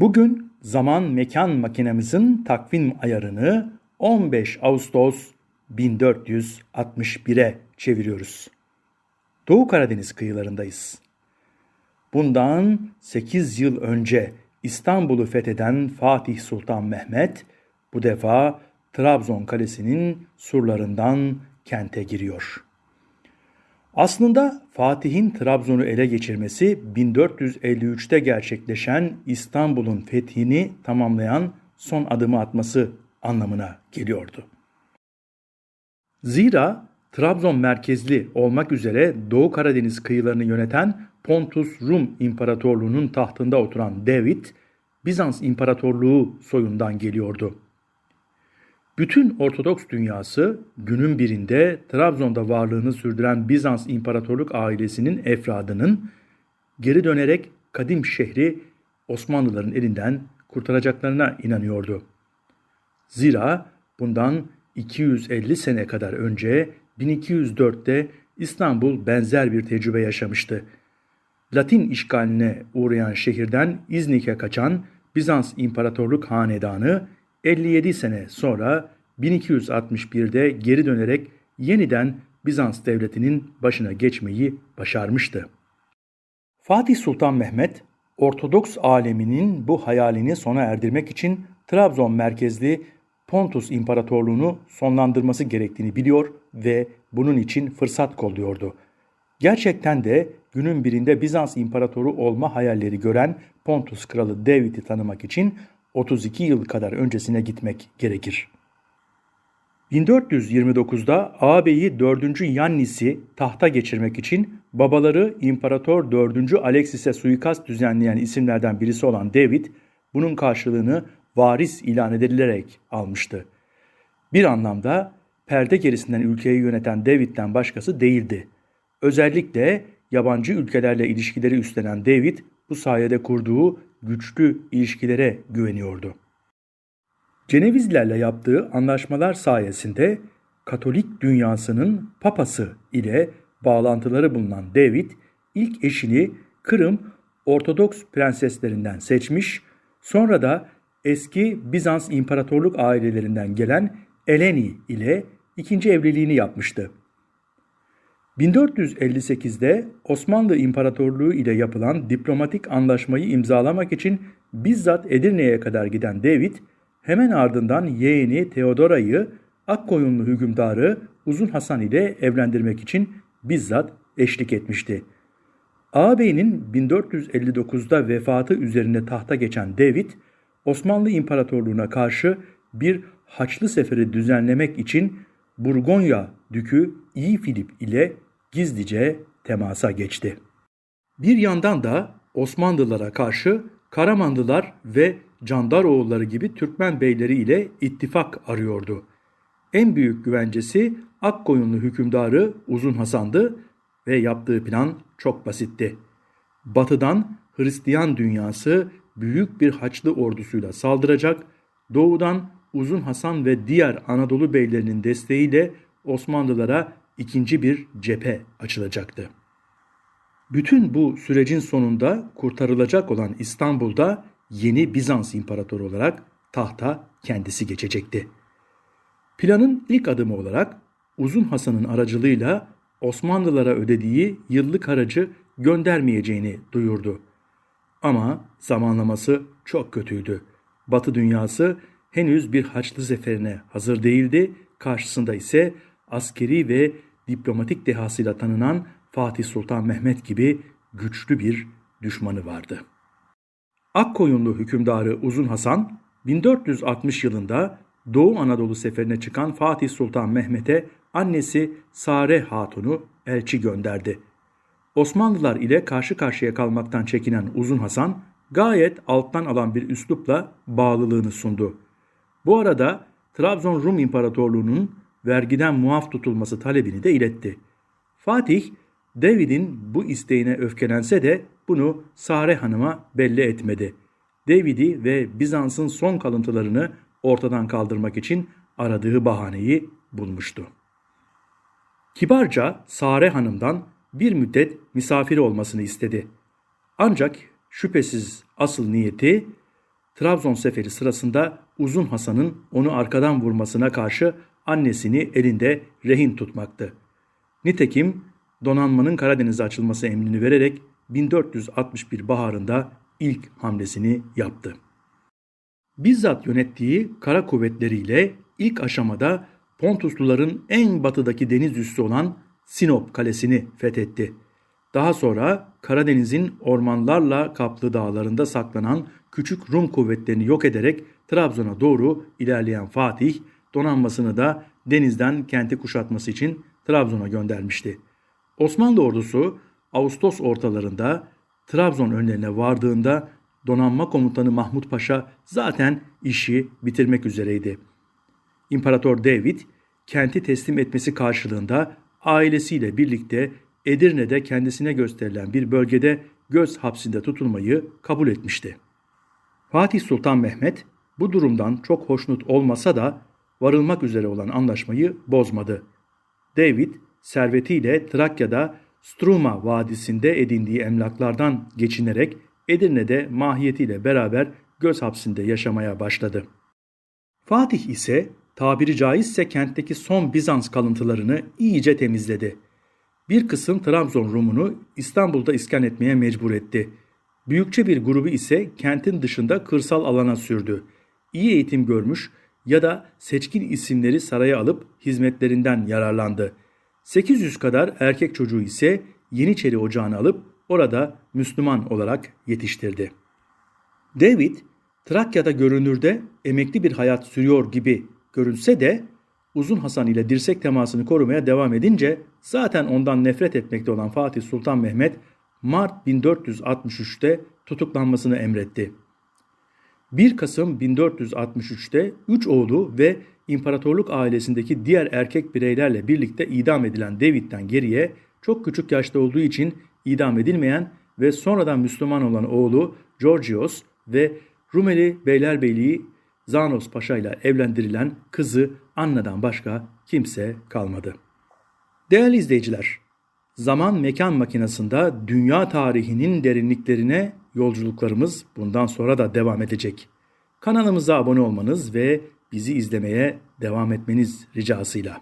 Bugün zaman mekan makinemizin takvim ayarını 15 Ağustos 1461'e çeviriyoruz. Doğu Karadeniz kıyılarındayız. Bundan 8 yıl önce İstanbul'u fetheden Fatih Sultan Mehmet bu defa Trabzon Kalesi'nin surlarından kente giriyor. Aslında Fatih'in Trabzon'u ele geçirmesi 1453'te gerçekleşen İstanbul'un fethini tamamlayan son adımı atması anlamına geliyordu. Zira Trabzon merkezli olmak üzere Doğu Karadeniz kıyılarını yöneten Pontus Rum İmparatorluğu'nun tahtında oturan David, Bizans İmparatorluğu soyundan geliyordu. Bütün Ortodoks dünyası günün birinde Trabzon'da varlığını sürdüren Bizans İmparatorluk ailesinin efradının geri dönerek kadim şehri Osmanlıların elinden kurtaracaklarına inanıyordu. Zira bundan 250 sene kadar önce 1204'te İstanbul benzer bir tecrübe yaşamıştı. Latin işgaline uğrayan şehirden İznik'e kaçan Bizans İmparatorluk Hanedanı 57 sene sonra 1261'de geri dönerek yeniden Bizans devletinin başına geçmeyi başarmıştı. Fatih Sultan Mehmet, Ortodoks aleminin bu hayalini sona erdirmek için Trabzon merkezli Pontus İmparatorluğunu sonlandırması gerektiğini biliyor ve bunun için fırsat kolluyordu. Gerçekten de günün birinde Bizans İmparatoru olma hayalleri gören Pontus Kralı David'i tanımak için 32 yıl kadar öncesine gitmek gerekir. 1429'da ağabeyi 4. Yannis'i tahta geçirmek için babaları İmparator 4. Alexis'e suikast düzenleyen isimlerden birisi olan David, bunun karşılığını varis ilan edilerek almıştı. Bir anlamda perde gerisinden ülkeyi yöneten David'den başkası değildi. Özellikle yabancı ülkelerle ilişkileri üstlenen David bu sayede kurduğu güçlü ilişkilere güveniyordu. Cenevizlerle yaptığı anlaşmalar sayesinde Katolik dünyasının papası ile bağlantıları bulunan David ilk eşini Kırım Ortodoks prenseslerinden seçmiş, sonra da eski Bizans İmparatorluk ailelerinden gelen Eleni ile ikinci evliliğini yapmıştı. 1458'de Osmanlı İmparatorluğu ile yapılan diplomatik anlaşmayı imzalamak için bizzat Edirne'ye kadar giden David, hemen ardından yeğeni Theodora'yı Akkoyunlu hükümdarı Uzun Hasan ile evlendirmek için bizzat eşlik etmişti. Ağabeyinin 1459'da vefatı üzerine tahta geçen David, Osmanlı İmparatorluğu'na karşı bir Haçlı Seferi düzenlemek için Burgonya Dükü İyi Filip ile gizlice temasa geçti. Bir yandan da Osmanlılara karşı Karamanlılar ve Candaroğulları gibi Türkmen beyleri ile ittifak arıyordu. En büyük güvencesi Akkoyunlu hükümdarı Uzun Hasan'dı ve yaptığı plan çok basitti. Batıdan Hristiyan dünyası büyük bir Haçlı ordusuyla saldıracak, doğudan Uzun Hasan ve diğer Anadolu beylerinin desteğiyle Osmanlılara ikinci bir cephe açılacaktı. Bütün bu sürecin sonunda kurtarılacak olan İstanbul'da yeni Bizans imparatoru olarak tahta kendisi geçecekti. Planın ilk adımı olarak Uzun Hasan'ın aracılığıyla Osmanlılara ödediği yıllık haracı göndermeyeceğini duyurdu. Ama zamanlaması çok kötüydü. Batı dünyası henüz bir Haçlı seferine hazır değildi. Karşısında ise askeri ve diplomatik dehasıyla tanınan Fatih Sultan Mehmet gibi güçlü bir düşmanı vardı. Akkoyunlu hükümdarı Uzun Hasan 1460 yılında Doğu Anadolu seferine çıkan Fatih Sultan Mehmet'e annesi Sare Hatun'u elçi gönderdi. Osmanlılar ile karşı karşıya kalmaktan çekinen Uzun Hasan gayet alttan alan bir üslupla bağlılığını sundu. Bu arada Trabzon Rum İmparatorluğu'nun vergiden muaf tutulması talebini de iletti. Fatih, David'in bu isteğine öfkelense de bunu Sare Hanım'a belli etmedi. David'i ve Bizans'ın son kalıntılarını ortadan kaldırmak için aradığı bahaneyi bulmuştu. Kibarca Sare Hanım'dan bir müddet misafir olmasını istedi. Ancak şüphesiz asıl niyeti Trabzon seferi sırasında Uzun Hasan'ın onu arkadan vurmasına karşı annesini elinde rehin tutmaktı. Nitekim donanmanın Karadeniz'e açılması emrini vererek 1461 baharında ilk hamlesini yaptı. Bizzat yönettiği kara kuvvetleriyle ilk aşamada Pontusluların en batıdaki deniz üssü olan Sinop kalesini fethetti. Daha sonra Karadeniz'in ormanlarla kaplı dağlarında saklanan küçük Rum kuvvetlerini yok ederek Trabzon'a doğru ilerleyen Fatih donanmasını da denizden kenti kuşatması için Trabzon'a göndermişti. Osmanlı ordusu Ağustos ortalarında Trabzon önlerine vardığında donanma komutanı Mahmut Paşa zaten işi bitirmek üzereydi. İmparator David kenti teslim etmesi karşılığında ailesiyle birlikte Edirne'de kendisine gösterilen bir bölgede göz hapsinde tutulmayı kabul etmişti. Fatih Sultan Mehmet bu durumdan çok hoşnut olmasa da varılmak üzere olan anlaşmayı bozmadı. David servetiyle Trakya'da Struma Vadisi'nde edindiği emlaklardan geçinerek Edirne'de mahiyetiyle beraber göz hapsinde yaşamaya başladı. Fatih ise tabiri caizse kentteki son Bizans kalıntılarını iyice temizledi. Bir kısım Trabzon Rumunu İstanbul'da iskan etmeye mecbur etti. Büyükçe bir grubu ise kentin dışında kırsal alana sürdü. İyi eğitim görmüş ya da seçkin isimleri saraya alıp hizmetlerinden yararlandı. 800 kadar erkek çocuğu ise Yeniçeri Ocağı'na alıp orada Müslüman olarak yetiştirdi. David, Trakya'da görünürde emekli bir hayat sürüyor gibi görünse de Uzun Hasan ile dirsek temasını korumaya devam edince zaten ondan nefret etmekte olan Fatih Sultan Mehmet Mart 1463'te tutuklanmasını emretti. 1 Kasım 1463'te 3 oğlu ve imparatorluk ailesindeki diğer erkek bireylerle birlikte idam edilen David'den geriye çok küçük yaşta olduğu için idam edilmeyen ve sonradan Müslüman olan oğlu Georgios ve Rumeli Beylerbeyliği Zanos Paşa ile evlendirilen kızı Anna'dan başka kimse kalmadı. Değerli izleyiciler, zaman mekan makinasında dünya tarihinin derinliklerine yolculuklarımız bundan sonra da devam edecek. Kanalımıza abone olmanız ve bizi izlemeye devam etmeniz ricasıyla.